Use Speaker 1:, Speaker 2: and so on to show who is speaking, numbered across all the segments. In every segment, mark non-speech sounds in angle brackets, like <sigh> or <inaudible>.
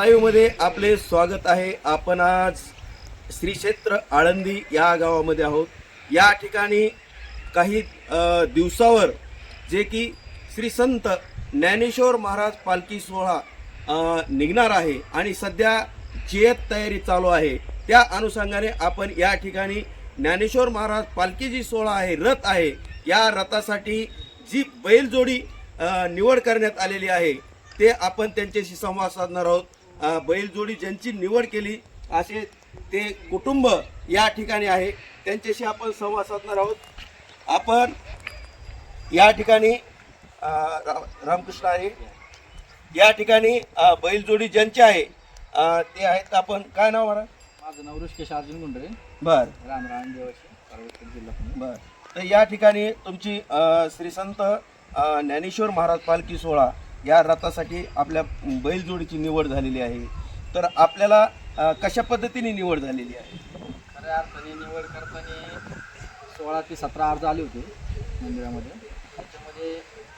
Speaker 1: लाईव्हमध्ये आपले स्वागत आहे. आपण आज श्री क्षेत्र आळंदी या गावामध्ये आहोत. या ठिकाणी काही दिवसावर जे की श्री संत ज्ञानेश्वर महाराज पालखी सोहळा निघणार आहे आणि सध्या जेत तयारी चालू आहे. त्या अनुषंगाने आपण या ठिकाणी ज्ञानेश्वर महाराज पालखी जी सोहळा आहे रथ आहे या रथासाठी जी बैलजोडी निवड करण्यात आलेली आहे ते आपण त्यांच्याशी संवाद साधणार आहोत. बैलजोडी ज्यांची निवड केली असे ते कुटुंब या ठिकाणी आहे. त्यांच्याशी आपण संवाद साधणार आहोत. आपण या ठिकाणी अ, रा- रामकृष्ण आहे. या ठिकाणी अ, बैलजोडी ज्यांची आहे अ, ते आहेत आपण. काय नाव मला
Speaker 2: माझं नाव ऋषिकेश अर्जुन गुंडरे.
Speaker 1: बर.
Speaker 2: राम राम देवाशी पार्वती जिल्हा पुणे.
Speaker 1: बर. तर या ठिकाणी तुमची अ, श्री संत अ, ज्ञानेश्वर महाराज पालखी सोहळा या रथासाठी आपल्या बैलजोडीची निवड झालेली आहे. तर आपल्याला अ, कशा पद्धतीने निवड झालेली आहे?
Speaker 2: खऱ्या अर्थाने निवड करताना सोळा ते सतरा अर्ज आले होते मंदिरामध्ये. त्याच्यामध्ये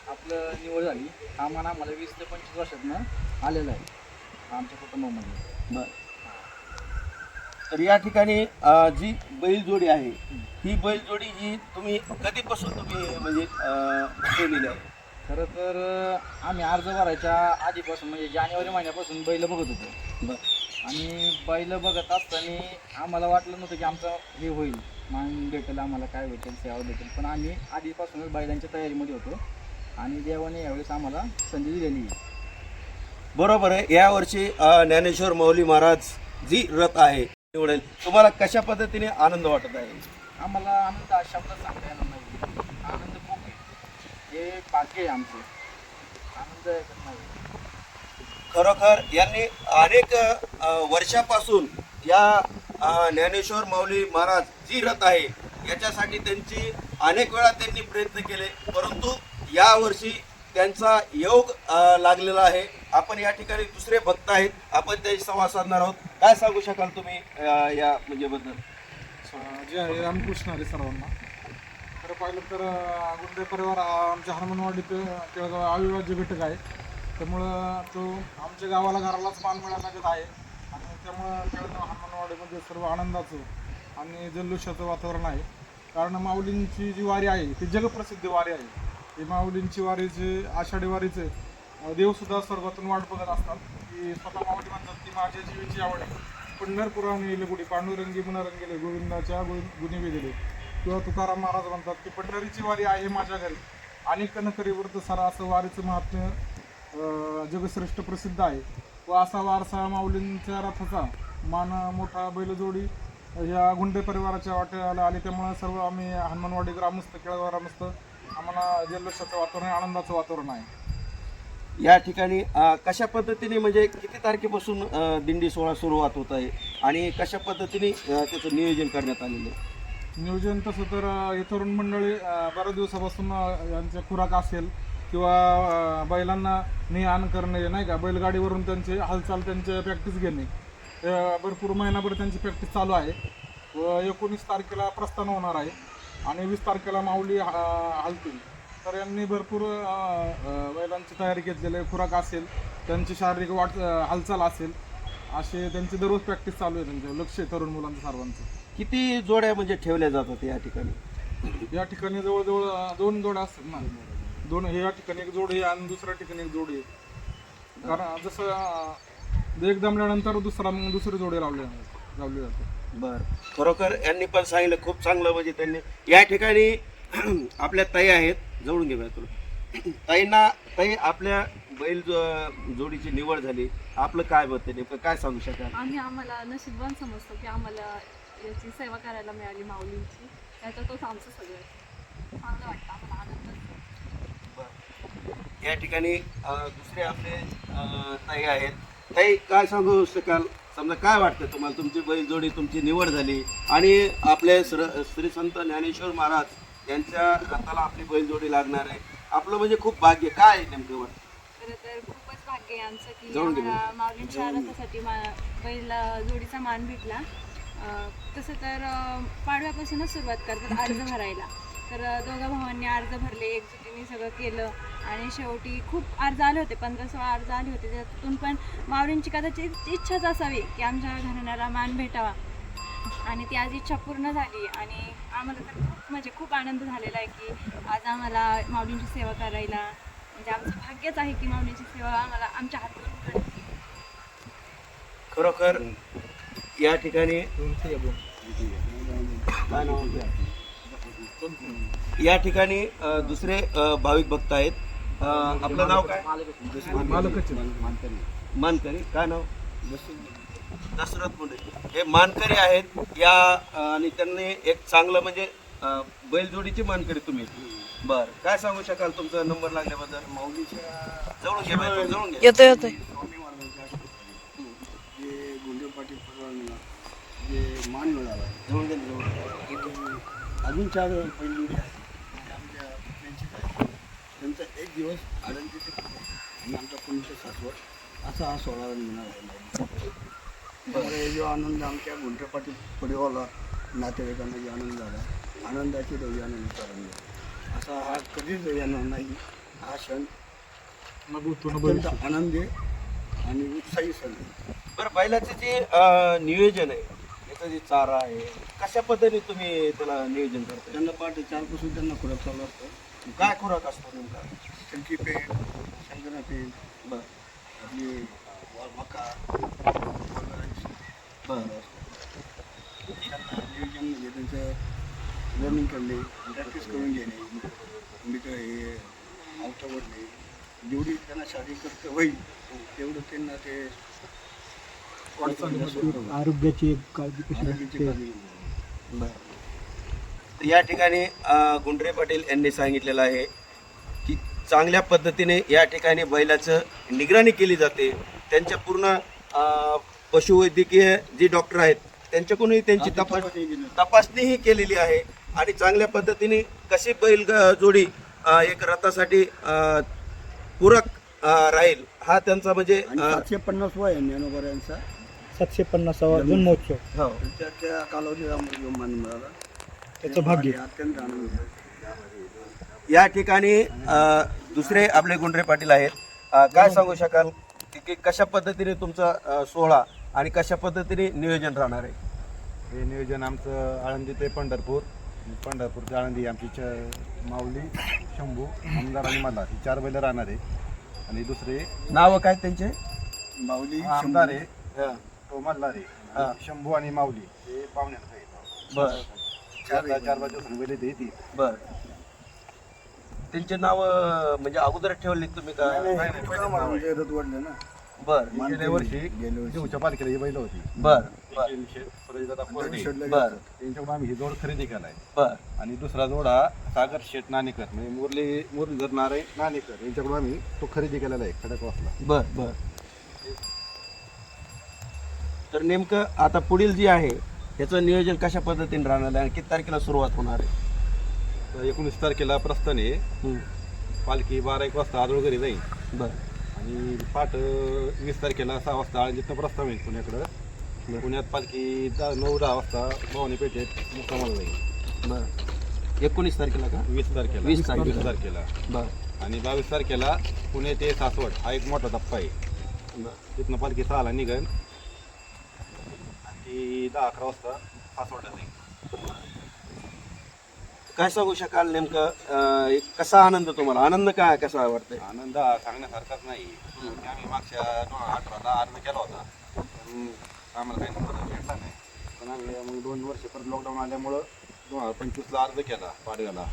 Speaker 2: आपलं निवड झाली. हा मान आम्हाला वीस ते पंचवीस वर्षातनं आलेला आहे आमच्या कुटुंबामध्ये.
Speaker 1: बर. तर या ठिकाणी अ, जी बैलजोडी आहे ही बैलजोडी ही तुम्ही कधीपासून तुम्ही म्हणजे अ, केलेली आहे?
Speaker 2: खरं तर आम्ही अर्ज भरायच्या आधीपासून म्हणजे जानेवारी महिन्यापासून बैल बघत होतो.
Speaker 1: बर.
Speaker 2: आणि बैल बघत असताना आम्हाला वाटलं नव्हतं की आमचं हे होईल. मान भेटेल आम्हाला काय भेटेल सेवा भेटेल. पण आम्ही आधीपासूनच बैलांच्या तयारीमध्ये होतो. आणि देवाने यावेळेस आम्हाला संधी दिलेली आहे.
Speaker 1: बरोबर आहे. यावर्षी अ, ज्ञानेश्वर माऊली महाराज जी रथ आहे निवडेल तुम्हाला कशा पद्धतीने आनंद वाटत आहे?
Speaker 2: आम्हाला आनंद हा शब्द सांगता येणार नाही आनंद खूप आहे आमचं. आनंद आहे
Speaker 1: खरोखर यांनी अनेक वर्षापासून या ज्ञानेश्वर माऊली महाराज जी रथ आहे याच्यासाठी त्यांची अनेक वेळा त्यांनी प्रयत्न केले. परंतु यावर्षी त्यांचा योग लागलेला आहे. आपण या ठिकाणी दुसरे भक्त आहेत. आपण त्याशी संवाद साधणार आहोत. काय सांगू शकाल तुम्ही या म्हणजे बद्दल?
Speaker 3: जे आहे रामकृष्ण हरी सर्वांना. खरं पाहिलं तर गुंडे परिवार हा आमच्या हनुमानवाडीत केळगाव अविभाज्य घटक आहे. त्यामुळं तो आमच्या गावाला घरालाच मान मिळायला आहे. आणि त्यामुळं केळगाव हनुमानवाडीमध्ये म्हणजे सर्व आनंदाचं आणि जल्लोषाचं वातावरण आहे. कारण माऊलींची जी वारी आहे ती जगप्रसिद्ध वारी आहे. ही माऊलींची वारीचे आषाढी वारीचे देवसुद्धा स्वर्गातून वाट बघत असतात. की स्वतः माऊली म्हणतात की माझ्या जीवीची आवड आहे. पंढरपुराने गुढी पांडुरंगी मनरंगेले गोविंदाच्या गुण गुणी दिले किंवा तुकाराम महाराज म्हणतात की पंढरीची वारी आहे माझ्या घरी. आणि कनकरी वृद्ध सरा असं वारीचं महात्म्य जगश्रेष्ठ प्रसिद्ध आहे. व असा वारसा माऊलींच्या रथाचा मान मोठा बैलजोडी या गुंडे परिवाराच्या वाट्याला आली. त्यामुळे सर्व आम्ही हनुमानवाडी ग्रामस्थ केळगाव ग्रामस्थ आम्हाला जल्लोषाचं वातावरण आनंदाचं वातावरण आहे.
Speaker 1: या ठिकाणी कशा पद्धतीने म्हणजे किती तारखेपासून दिंडी सोहळा सुरुवात होत आहे आणि कशा पद्धतीने त्याचं नियोजन करण्यात आलेलं आहे?
Speaker 3: नियोजन तसं तर हे तरुण मंडळी बऱ्याच दिवसापासून यांचे खुराक असेल किंवा बैलांना ने आण करणे नाही का? बैलगाडीवरून त्यांचे हालचाल त्यांचे प्रॅक्टिस घेणे. भरपूर महिनाभर त्यांची प्रॅक्टिस चालू आहे. व एकोणीस तारखेला प्रस्थान होणार आहे आणि वीस तारखेला माऊली हा- हालतील. तर यांनी भरपूर बैलांची तयारी घेतलेली आहे. खुराक असेल त्यांची शारीरिक वाट हालचाल असेल. असे त्यांची दररोज प्रॅक्टिस चालू आहे त्यांच्या लक्ष आहे तरुण मुलांचं सर्वांचं.
Speaker 1: किती जोड्या म्हणजे ठेवल्या जातात या ठिकाणी?
Speaker 3: या ठिकाणी जवळजवळ अं, दोन जोड्या असतात ना. दोन हे या ठिकाणी एक जोडी आहे आणि दुसऱ्या ठिकाणी एक जोडी आहे. कारण जसं अं, एक दमल्यानंतर दुसरा मग दुसरी जोडी लावली लावली जाते
Speaker 1: बर. खरोखर यांनी पण सांगितलं खूप चांगलं म्हणजे त्यांनी. या ठिकाणी <clears throat> आपल्या ताई आहेत. जवळून घे बाई तुला. <clears throat> ताईंना ताई आपल्या बैल जो- जोडीची निवड झाली. आपलं काय आहे? नेमकं काय सांगू शकाल?
Speaker 4: आम्ही आम्हाला नशीबवान समजतो की आम्हाला याची सेवा करायला मिळाली माऊलींची. त्याच्यातच आमचं सगळं. चांगलं वाटतं आम्हाला आनंद
Speaker 1: या ठिकाणी अं, दुसरे आपले अं, ताई आहेत. ताई काय सांगू शकाल? समजा काय वाटतं तुम्हाला? तुमची बैलजोडी तुमची निवड झाली. आणि आपले श्र श्री संत ज्ञानेश्वर महाराज यांच्या रथाला आपली बैलजोडी लागणार आहे. आपलं म्हणजे खूप भाग्य. काय आहे नेमकं वाटतं?
Speaker 4: खरं तर आहे आमचं की आम्हाला माऊलींच्या रथासाठी मा बैल जोडीचा मान भेटला. तसं तर पाडव्यापासूनच सुरुवात करतात अर्ज भरायला.
Speaker 5: तर दोघा भावांनी अर्ज भरले एकजुटीने सगळं केलं आणि शेवटी खूप अर्ज आले होते पंधरा सोळा अर्ज आले होते. त्यातून पण माऊलींची कदाचित इच्छाच असावी की आमच्या घराण्याला मान भेटावा. आणि ती आज इच्छा पूर्ण झाली आणि आम्हाला तर खूप म्हणजे खूप आनंद झालेला आहे की आज आम्हाला माऊलींची सेवा करायला म्हणजे आमचं भाग्यच आहे की माऊलींची सेवा आम्हाला आमच्या हातून घडते
Speaker 1: खरोखर या ठिकाणी काय नाव आपलं? या ठिकाणी अ, दुसरे अ, भाविक भक्त आहेत. अ, आपलं नाव काय? मानकरी. काय नाव? दशरथ मुंडे. हे मानकरी आहेत. या अ, आणि त्यांनी एक चांगलं म्हणजे अ, बैलजोडीची मानकरी तुम्ही. बर काय सांगू शकाल तुमचा नंबर लागल्याबद्दल? माऊलीच्या जवळून घे बाई, जवळून घे
Speaker 5: येतोय येतोय.
Speaker 6: जे गुंडे पाटील प्रकरणाला जे मान मिळाला.
Speaker 1: जवळून घे जवळून घे.
Speaker 6: ते अजून चार पैलू आहेत आमच्या त्यांचेच आहेत. त्यांचा एक दिवस आनंदीचे आणि आमचा पुण्याचे सासवड असा हा सोहळा मिळणार आहे. त्यामुळे जो आनंद आमच्या गुंडे पाटील परिवाराला नातेवाईकांना जो आनंद झाला आनंदाची देवी आनंद करून असा हा कधीच येणार नाही. हा क्षण अत्यंत आनंदी आणि उत्साही सण आहे.
Speaker 1: बरं बैलाचं जे अ, नियोजन आहे याचं जे चारा आहे कशा पद्धतीने तुम्ही त्याला नियोजन करता?
Speaker 6: त्यांना पहाटे चारपासून त्यांना खुराक चालू असतं.
Speaker 1: काय खुराक असतो नेमका?
Speaker 6: शंकी पेठ शंकरा पेठ
Speaker 1: बर.
Speaker 6: आपली व- मका वगैरे
Speaker 1: बर.
Speaker 6: त्यांना नियोजन म्हणजे त्यांचं रनिंग करणे प्रॅक्टिस करून घेणे मित्र हे आवतावडणे जेवढी त्यांना शारीरिक कष्ट होईल तेवढं त्यांना ते
Speaker 3: आरोग्याची काळजी
Speaker 6: आरोग्याची काळजी.
Speaker 1: बर. या ठिकाणी गुंडरे पाटील यांनी सांगितलेलं आहे की चांगल्या पद्धतीने या ठिकाणी बैलाचं निगराणी केली जाते. त्यांच्या पूर्ण पशुवैद्यकीय जे डॉक्टर आहेत त्यांच्याकडूनही त्यांची तपास तपासणीही केलेली आहे. आणि चांगल्या पद्धतीने कशी बैल ग- जोडी एक रथासाठी पूरक राहील हा त्यांचा म्हणजे
Speaker 6: सातशे पन्नास वय आहे ज्ञानोबा यांचा
Speaker 3: सातशे पन्नासावा जन्मोत्सव
Speaker 1: हो.
Speaker 6: मान मिळाला
Speaker 3: त्याचं भाग्य.
Speaker 6: अत्यंत आनंद.
Speaker 1: या ठिकाणी दुसरे आपले गुंडरे पाटील आहेत. काय सांगू शकाल की- कशा पद्धतीने तुमचा सोहळा आणि कशा पद्धतीने नियोजन राहणार आहे?
Speaker 7: हे नियोजन आमचं आळंदी ते पंढरपूर. पंढरपूर ते आळंदी आमची च माऊली शंभू आमदार आणि मल्हार ही चार बैल राहणार आहे. आणि दुसरे
Speaker 1: नाव काय त्यांचे?
Speaker 6: माऊली
Speaker 7: आमदार आहे.
Speaker 1: हा,
Speaker 7: तो मल्हार आहे.
Speaker 1: हा.
Speaker 7: आणि शंभू आणि माऊली हे पाहुण्यांचं आहे.
Speaker 1: बर.
Speaker 7: चार चार बाजू बैल. ते ती
Speaker 1: बर. त्यांचे नाव म्हणजे अगोदर ठेवले तुम्ही का?
Speaker 6: म्हणजे रथ वाढले ना.
Speaker 1: बर.
Speaker 7: गेल्या वर्षी
Speaker 6: गेल्या वर्षी.
Speaker 7: देऊच्या पालखीला ही बैल होती.
Speaker 1: बर.
Speaker 7: त्यांचे शेत परळीदादा कोरडे.
Speaker 6: दगडूशेठला
Speaker 1: बर.
Speaker 7: त्यांच्याकडून आम्ही ही जोड खरेदी केलाय.
Speaker 1: बर.
Speaker 7: आणि दुसरा जोड हा सागर शेठ नाणेकर म्हणजे मुरली मुरलीधर नारायण नाणेकर यांच्याकडून आम्ही तो खरेदी केलेला आहे खडकवासला
Speaker 1: बर बर. तर नेमकं आता पुढील जे आहे याचं नियोजन कशा पद्धतीने राहणार आहे आणि किती तारखेला सुरुवात होणार आहे?
Speaker 7: तर एकोणीस तारखेला प्रस्थान आहे. पालखी बारा एक वाजता आदळ घरी जाईल.
Speaker 1: बर.
Speaker 7: आणि पाठ वीस तारखेला सहा वाजता आळंदीतनं प्रस्थान होईल पुण्याकडं. पुण्यात पालखी दहा नऊ दहा वाजता भवानी पेठेत मुक्कामाला जाईल
Speaker 1: बर. एकोणीस तारखेला का?
Speaker 7: वीस तारखेला.
Speaker 1: वीस तारखेला.
Speaker 7: वीस तारखेला.
Speaker 1: बर.
Speaker 7: आणि बावीस तारखेला पुणे ते सासवड हा एक मोठा टप्पा आहे.
Speaker 1: बर.
Speaker 7: तिथनं पालखी सहाला निघेल आणि ती दहा अकरा वाजता सासवडला जाईल.
Speaker 1: काय सांगू शकाल नेमकं? अं, एक कसा आनंद तुम्हाला? आनंद काय कसा वाटतंय?
Speaker 7: आनंद हा सांगण्यासारखाच नाही. आम्ही मागच्या दोन अठराला अर्ज केला होता. पण आम्हाला काही नंबर भेटला नाही. पण आम्ही मग दोन वर्ष परत लॉकडाऊन आल्यामुळं दोन हजार पंचवीसला अर्ज केला पाडव्याला.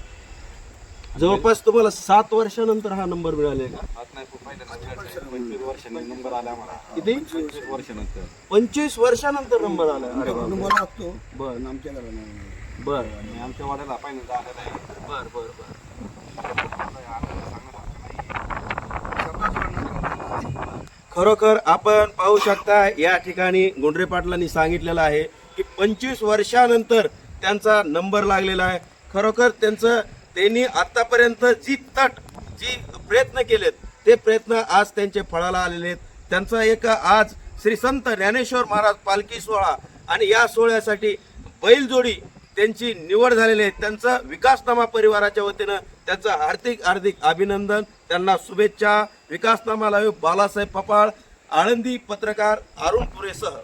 Speaker 1: जवळपास तुम्हाला सात वर्षानंतर हा नंबर मिळाले का?
Speaker 7: आज नाही खूप पहिल्यांदा पंचवीस वर्षांनी नंबर आला आम्हाला.
Speaker 1: किती?
Speaker 7: पंचवीस वर्षानंतर.
Speaker 1: पंचवीस वर्षानंतर नंबर आला अरे बापरे.
Speaker 6: तुम्हाला असतो
Speaker 1: बर.
Speaker 6: पण आमच्या घराला नाही.
Speaker 1: बर.
Speaker 7: आणि आमच्या वाड्याला पहिल्यांदा आलेला आहे.
Speaker 1: बर बर बर.
Speaker 7: आनंद नाही
Speaker 1: खरोखर आपण पाहू शकता या ठिकाणी गुंडरे पाटलांनी सांगितलेलं आहे की पंचवीस वर्षानंतर त्यांचा नंबर लागलेला आहे. खरोखर त्यांचं त्यांनी आत्तापर्यंत जी तट जी प्रयत्न केलेत ते प्रयत्न आज त्यांचे फळाला आलेले आहेत. त्यांचा एक आज श्री संत ज्ञानेश्वर महाराज पालखी सोहळा आणि या सोहळ्यासाठी बैलजोडी त्यांची निवड झालेली आहे. त्यांचं विकासनामा परिवाराच्या वतीनं त्यांचं हार्दिक हार्दिक अभिनंदन. त्यांना शुभेच्छा. विकासनामा लाईव्ह बालासाहेब पपाळ आळंदी पत्रकार अरुण पुरेसह.